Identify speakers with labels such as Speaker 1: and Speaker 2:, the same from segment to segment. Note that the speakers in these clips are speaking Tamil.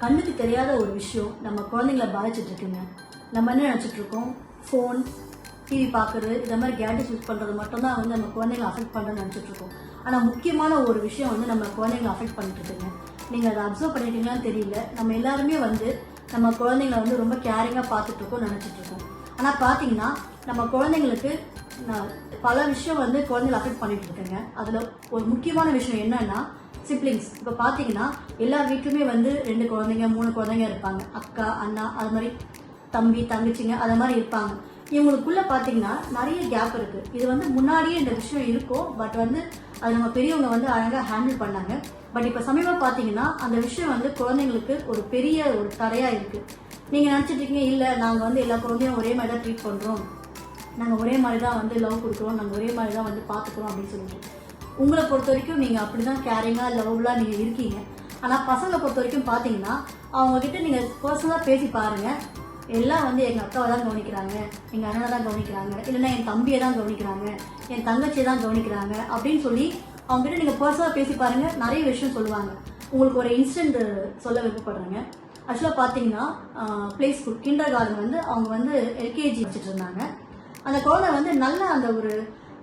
Speaker 1: கண்ணுக்கு தெரியாத ஒரு விஷயம் நம்ம குழந்தைங்கள பாதிச்சிட்ருக்குங்க நம்ம என்ன நினச்சிட்ருக்கோம் ஃபோன் டிவி பார்க்குறது இந்த மாதிரி கேட்ஜெட்ஸ் யூஸ் பண்ணுறது மட்டும்தான் வந்து நம்ம குழந்தைங்களை அஃபெக்ட் பண்ணுறோம்னு நினச்சிட்ருக்கோம் ஆனால் முக்கியமான ஒரு விஷயம் வந்து நம்ம குழந்தைங்களை அஃபெக்ட் பண்ணிட்டுருக்குங்க நீங்கள் அதை அப்சர்வ் பண்ணிட்டீங்களான்னு தெரியல. நம்ம எல்லாருமே வந்து நம்ம குழந்தைங்களை வந்து ரொம்ப கேரிங்காக பார்த்துட்ருக்கோம் நினச்சிட்ருக்கோம் ஆனால் பார்த்தீங்கன்னா நம்ம குழந்தைங்களுக்கு பல விஷயம் வந்து குழந்தைங்களை அஃபெக்ட் பண்ணிட்டு இருக்குங்க. அதில் ஒரு முக்கியமான விஷயம் என்னன்னா சிப்ளிங்ஸ் இப்போ பார்த்தீங்கன்னா எல்லா வீட்லையுமே வந்து ரெண்டு குழந்தைங்க மூணு குழந்தைங்க இருப்பாங்க. அக்கா அண்ணா அது மாதிரி தம்பி தங்கச்சிங்க அது மாதிரி இருப்பாங்க. இவங்களுக்குள்ளே பார்த்தீங்கன்னா நிறைய கேப் இருக்குது இது வந்து முன்னாடியே இந்த விஷயம் இருக்கும். பட் வந்து அது நம்ம பெரியவங்க வந்து அழகாக ஹேண்டில் பண்ணாங்க. பட் இப்போ சமீபம் பார்த்தீங்கன்னா அந்த விஷயம் வந்து குழந்தைங்களுக்கு ஒரு பெரிய ஒரு தடையாக இருக்குது நீங்கள் நினைச்சிட்டு இருக்கீங்க இல்லை நாங்கள் வந்து எல்லா குழந்தையும் ஒரே மாதிரி தான் ட்ரீட் பண்ணுறோம் நாங்கள் ஒரே மாதிரி தான் வந்து லவ் கொடுக்குறோம். நாங்கள் ஒரே மாதிரி தான் வந்து பார்த்துக்குறோம் அப்படின்னு சொல்லிட்டு. உங்களை பொறுத்த வரைக்கும் நீங்கள் அப்படி தான் கேரிங்காக லவ்லாக நீங்கள் இருக்கீங்க. ஆனால் பசங்களை பொறுத்த வரைக்கும் பார்த்தீங்கன்னா அவங்கக்கிட்ட நீங்கள் பர்சனலாக பேசி பாருங்கள் எல்லாம் வந்து எங்கள் அக்காவை தான் கவனிக்கிறாங்க எங்கள் அண்ணனை தான் கவனிக்கிறாங்க இல்லைன்னா என் தம்பியை தான் கவனிக்கிறாங்க என் தங்கச்சியை தான் கவனிக்கிறாங்க அப்படின்னு சொல்லி அவங்ககிட்ட நீங்கள் பர்சனலாக பேசி பாருங்கள் நிறைய விஷயம் சொல்லுவாங்க. உங்களுக்கு ஒரு இன்சிடென்ட் சொல்ல விருப்பப்படுறேங்க. ஆக்சுவலாக பார்த்தீங்கன்னா ப்ளே ஸ்கூல் கிண்டர் கார்டன் வந்து அவங்க வந்து எல்கேஜி வச்சுட்டு இருந்தாங்க. அந்த குழந்தை வந்து நல்ல அந்த ஒரு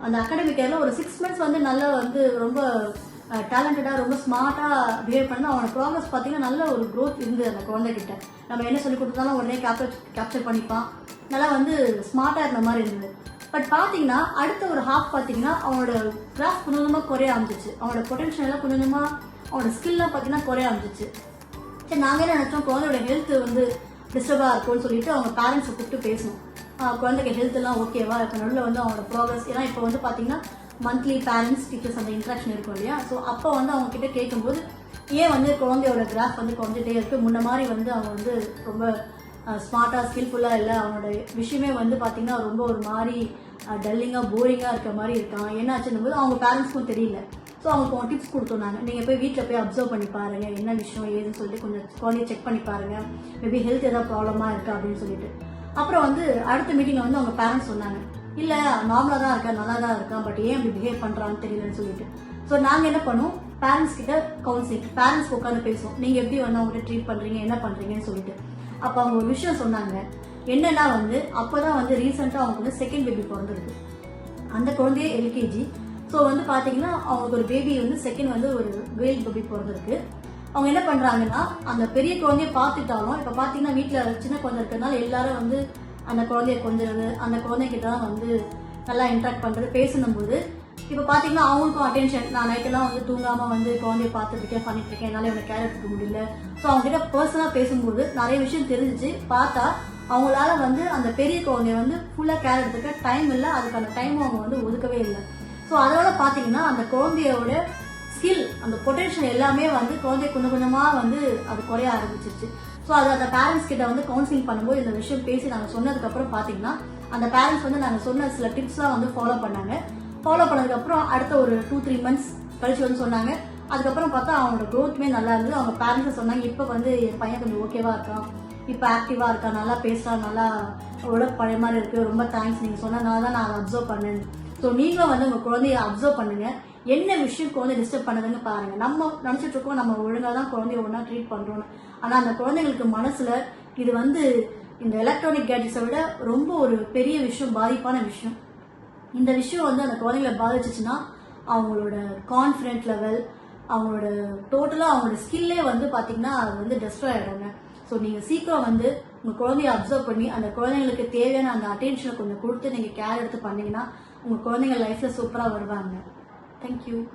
Speaker 1: அந்த அகாடமிக் இயரில் ஒரு சிக்ஸ் மந்த்ஸ் வந்து நல்லா வந்து ரொம்ப டேலண்டடாக ரொம்ப ஸ்மார்ட்டாக பிஹேவ் பண்ணி அவனோட ப்ராக்ரஸ் பார்த்தீங்கன்னா நல்ல ஒரு க்ரோத் இருந்தது அந்த குழந்தைகிட்ட. நம்ம என்ன சொல்லி கொடுத்தாலும் உடனே கேப்சர் கேப்சர் பண்ணிப்பான். நல்லா வந்து ஸ்மார்ட்டாக இருந்த மாதிரி இருந்தது. பட் பார்த்தீங்கன்னா அடுத்த ஒரு ஹாஃப் பார்த்தீங்கன்னா அவனோட கிராஃப் கொஞ்சம் கொஞ்சமாக குறைய ஆரம்பிச்சிச்சு. அவனோட பொட்டன்ஷியல் எல்லாம் கொஞ்சம் கொஞ்சமாக அவனோட ஸ்கில்லாம் பார்த்தீங்கன்னா குறைய ஆரம்பிச்சிச்சு. சரி நாங்கள் என்ன நினச்சோம்? குழந்தையோட ஹெல்த் வந்து டிஸ்டர்பாக இருக்கும்னு சொல்லிட்டு அவங்க பேரண்ட்ஸை கூப்பிட்டு பேசணும் குழந்தைங்க குழந்தைக்கு ஹெல்த் எல்லாம் ஓகேவா இப்போ நடுவில் வந்து அவங்களோட ப்ராக்ரஸ் ஏன்னா இப்போ வந்து பார்த்தீங்கன்னா மந்த்லி பேரண்ட்ஸ் டீச்சர்ஸ் அந்த இன்ட்ராக்ஷன் இருக்கும் இல்லையா? ஸோ அப்போ வந்து அவங்க கிட்ட கேட்கும்போது ஏன் வந்து குழந்தையோட கிராஃப் வந்து குறைஞ்சிட்டே இருக்குது முன்ன மாதிரி வந்து அவங்க வந்து ரொம்ப ஸ்மார்ட்டாக ஸ்கில்ஃபுல்லாக இல்லை. அவனோட விஷயமே வந்து பார்த்தீங்கன்னா ரொம்ப ஒரு மாதிரி டல்லிங்காக போரிங்காக இருக்க மாதிரி இருக்கான். என்னாச்சுன்னு போது அவங்க பேரண்ட்ஸ்க்கும் தெரியல. ஸோ அவங்களுக்கு டிப்ஸ் கொடுத்தோம் நாங்கள் நீங்கள் போய் வீட்டில் போய் அப்சர்வ் பண்ணி பாருங்க. என்ன விஷயம் ஏதுன்னு சொல்லிட்டு கொஞ்சம் குழந்தைய செக் பண்ணி பாருங்கள் மேபி ஹெல்த் ஏதாவது ப்ராப்ளமாக இருக்கா அப்படின்னு சொல்லிட்டு. அப்புறம் வந்து அடுத்த மீட்டிங்கில் வந்து அவங்க பேரண்ட்ஸ் சொன்னாங்க இல்லை நார்மலாக தான் இருக்கா நல்லா தான் இருக்கான் பட் ஏன் இப்படி பிஹேவ் பண்ணுறான்னு தெரியலன்னு சொல்லிட்டு. ஸோ நாங்கள் என்ன பண்ணுவோம் பேரண்ட்ஸ் கிட்ட கவுன்சிலிங் பேரண்ட்ஸ் உட்காந்து பேசுவோம் நீங்கள் எப்படி வந்து அவங்ககிட்ட ட்ரீட் பண்ணுறீங்க என்ன பண்ணுறீங்கன்னு சொல்லிட்டு. அப்போ அவங்க ஒரு விஷயம் சொன்னாங்க என்னன்னா வந்து அப்போ தான் வந்து ரீசெண்டாக அவங்களுக்கு வந்து செகண்ட் பேபி பிறந்திருக்கு அந்த குழந்தையே எல்கேஜி ஸோ வந்து பார்த்தீங்கன்னா அவங்களுக்கு ஒரு பேபி வந்து செகண்ட் வந்து ஒரு கேர்ள் பேபி பிறந்திருக்கு. அவங்க என்ன பண்ணுறாங்கன்னா அந்த பெரிய குழந்தைய பார்த்துட்டாலும் இப்போ பார்த்தீங்கன்னா வீட்டில் சின்ன குழந்தை இருக்கிறதுனால எல்லாரும் வந்து அந்த குழந்தைய கொஞ்சிறது அந்த குழந்தைகிட்ட தான் வந்து நல்லா இன்ட்ராக்ட் பண்ணுறது பேசணும்போது இப்போ பார்த்தீங்கன்னா அவங்களுக்கும் அட்டென்ஷன் நான் நைட்டெல்லாம் வந்து தூங்காமல் வந்து குழந்தைய பார்த்துருக்கேன் பண்ணிட்டுருக்கேன் இருக்கேன் என்னால் இவனை கேர் எடுத்துக்க முடியல. ஸோ அவங்க கிட்ட பர்சனலாக பேசும்போது நிறைய விஷயம் தெரிஞ்சிச்சு. பார்த்தா அவங்களால வந்து அந்த பெரிய குழந்தைய வந்து ஃபுல்லாக கேர் எடுத்துக்க டைம் இல்லை அதுக்கான டைம் அவங்க வந்து ஒதுக்கவே இல்லை. ஸோ அதோட பார்த்தீங்கன்னா அந்த குழந்தையோட ஸ்கில் அந்த பொட்டன்ஷியல் எல்லாமே வந்து குழந்தை கொஞ்சம் கொஞ்சமாக வந்து அது குறைய ஆரம்பிச்சிருச்சு. ஸோ அது அந்த பேரண்ட்ஸ் கிட்ட வந்து கவுன்சிலிங் பண்ணும்போது இந்த விஷயம் பேசி நாங்கள் சொன்னதுக்கப்புறம் பார்த்தீங்கன்னா அந்த பேரண்ட்ஸ் வந்து நாங்கள் சொன்ன சில டிப்ஸ்லாம் வந்து ஃபாலோ பண்ணாங்க. ஃபாலோ பண்ணதுக்கப்புறம் அடுத்த ஒரு டூ த்ரீ மந்த்ஸ் கழிச்சு வந்து சொன்னாங்க. அதுக்கப்புறம் பார்த்தா அவங்களோட க்ரோத்துமே நல்லா இருந்தது. அவங்க பேரண்ட்ஸ் சொன்னாங்க இப்போ வந்து என் பையன் கொஞ்சம் ஓகேவாக இருக்கான். இப்போ ஆக்டிவாக இருக்கான். நல்லா பேசுகிறான் நல்லா உடல் பழைய மாதிரி இருக்குது ரொம்ப தேங்க்ஸ் நீங்கள் சொன்னதுனால தான் நான் அதை அப்சர்வ் பண்ணேன். ஸோ நீங்களும் வந்து உங்கள் குழந்தைய அப்சர்வ் பண்ணுங்கள் என்ன விஷயம் குழந்தை டிஸ்டர்ப் பண்ணுதுன்னு பாருங்க. நம்ம நினச்சிட்டு இருக்கோம் நம்ம ஒழுங்காக தான் குழந்தைய ஒன்றா ட்ரீட் பண்ணுறோம் ஆனால் அந்த குழந்தைங்களுக்கு மனசில் இது வந்து இந்த எலக்ட்ரானிக் கேட்ஜெட்ஸை விட ரொம்ப ஒரு பெரிய விஷயம் பாதிப்பான விஷயம். இந்த விஷயம் வந்து அந்த குழந்தைங்களை பாதிச்சிச்சுன்னா அவங்களோட கான்ஃபிடென்ட் லெவல் அவங்களோட டோட்டலாக அவங்களோட ஸ்கில்லே வந்து பார்த்தீங்கன்னா அது வந்து டெஸ்ட்ராய் ஆகிடுங்க ஸோ நீங்கள் சீக்கிரம் வந்து உங்கள் குழந்தைய அப்சர்வ் பண்ணி அந்த குழந்தைங்களுக்கு தேவையான அந்த அட்டென்ஷனை கொஞ்சம் கொடுத்து நீங்கள் கேர் எடுத்து பண்ணிங்கன்னா உங்கள் குழந்தைங்க லைஃப்பில் சூப்பராக வருவாங்க. Thank you.